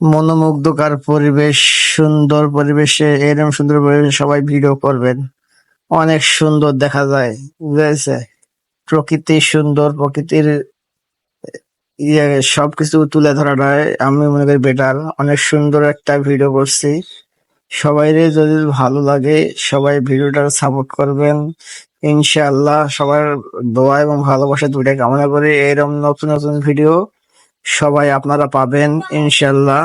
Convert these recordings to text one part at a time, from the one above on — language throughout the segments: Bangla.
মনোমুগ্ধকর পরিবেশ, সুন্দর পরিবেশে এরকম সুন্দর পরিবেশে সবাই ভিডিও করবেন। অনেক সুন্দর দেখা যায়, বুঝেছে? প্রকৃতি সুন্দর, প্রকৃতির ইয়ে সবকিছু তুলে ধরাটাই আমি মনে করি বেটার অনেক সুন্দর একটা ভিডিও করছি। সবাইরে যদি ভালো লাগে, সবাই ভিডিওটা সাপোর্ট করবেন। ইনশাআল্লাহ সবার দোয়া এবং ভালোবাসা দুটাই কামনা করি। এরকম নতুন নতুন ভিডিও সবাই আপনারা পাবেন, ইনশাআল্লাহ।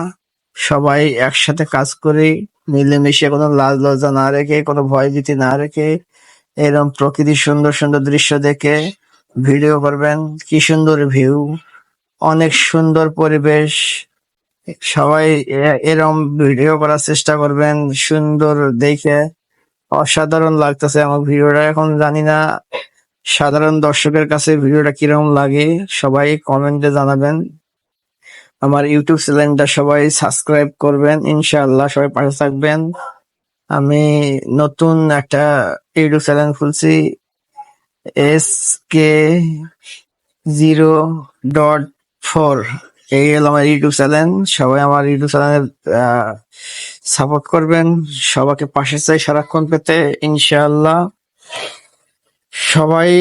সবাই একসাথে কাজ করি, মিলেমিশে কোনো লাজ লজ্জা না রেখে, কোনো ভয় ভীতি না রেখে এরকম প্রকৃতির সুন্দর সুন্দর দৃশ্য দেখে ভিডিও করবেন। কি সুন্দর ভিউ, অনেক সুন্দর পরিবেশ। সবাই এরম ভিডিও করার চেষ্টা করবেন, সুন্দর দেখে। অসাধারণ লাগতেছে আমার ভিডিওটা, এখন জানি না সাধারণ দর্শকের কাছে ভিডিওটা কীরকম লাগে, সবাই কমেন্টে জানাবেন। আমার ইউটিউব চ্যানেলটা সবাই সাবস্ক্রাইব করবেন, ইনশাআল্লাহ সবাই পাশে থাকবেন। আমি নতুন একটা ইউটিউব চ্যানেল খুলছি S K zero dot four এই হলো আমার ইউটিউব চ্যানেল, সবাই আমার ইউটিউব চ্যানেল সাপোর্ট করবেন। সবাইকে পাশে চাই সারাক্ষণ পেতে, ইনশাআল্লাহ। সবাই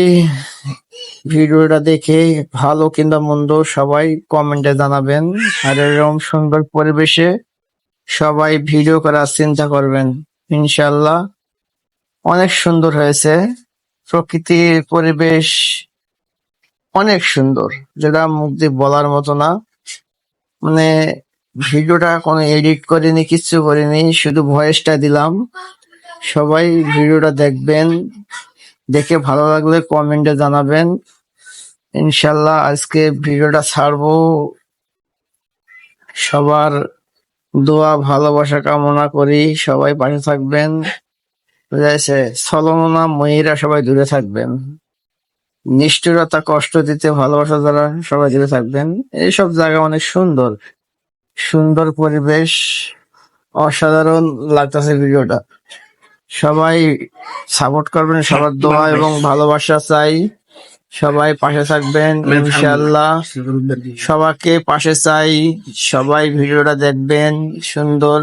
ভিডিওটা দেখে ভালো কিংবা মন্দ সবাই কমেন্টে জানাবেন। আর এরকম সুন্দর পরিবেশে সবাই ভিডিও করার চিন্তা করবেন। ইনশাল্লাহ অনেক সুন্দর হয়েছে। প্রকৃতির পরিবেশ অনেক সুন্দর। যেটা মুখ দিয়ে বলার মতো না। মানে ভিডিওটা কোনো এডিট করিনি কিচ্ছু করিনি, শুধু ভয়েসটা দিলাম। সবাই ভিডিওটা দেখবেন। দেখে ভালো লাগলে কমেন্টে জানাবেন। ইনশাল্লাহ আজকে ভিডিওটা ছাড়বো। সবার দোয়া, ভালোবাসা কামনা করি। সবাই পাশে থাকবেন। সলমনা মহিরা সবাই দূরে থাকবেন। নিষ্ঠুরতা, কষ্ট দিতে, ভালোবাসা যারা, সবাই দূরে থাকবেন। এইসব জায়গা অনেক সুন্দর। সুন্দর পরিবেশ। অসাধারণ লাগতেছে ভিডিওটা। সবাই সাপোর্ট করবেন সবার দোয়া এবং ভালোবাসা চাই। সবাই পাশে থাকবেন ইনশাল্লাহ সবাইকে পাশে চাই সবাই ভিডিওটা দেখবেন সুন্দর।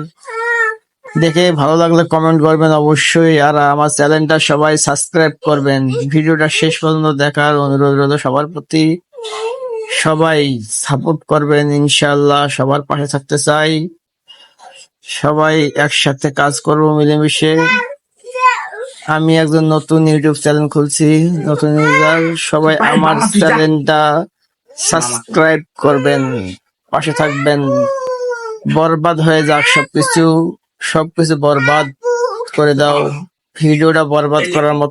দেখে ভালো লাগলে কমেন্ট করবেন অবশ্যই আর আমার চ্যানেলটা সবাই সাবস্ক্রাইব করবেন। ভিডিওটা শেষ পর্যন্ত দেখার অনুরোধ রইল সবার প্রতি। সবাই সাপোর্ট করবেন ইনশাল্লাহ সবার পাশে থাকতে চাই। সবাই একসাথে কাজ করব মিলেমিশে। আমি একজন নতুন ইউটিউব চ্যানেল খুলছি নতুন ইউজার। সবাই আমার চ্যানেলটা সাবস্ক্রাইব করবেন পাশে থাকবেন। বরবাদ হয়ে যাক সবকিছু। সবকিছু বরবাদ করে দাও। ভিডিওটা বরবাদ করার মতো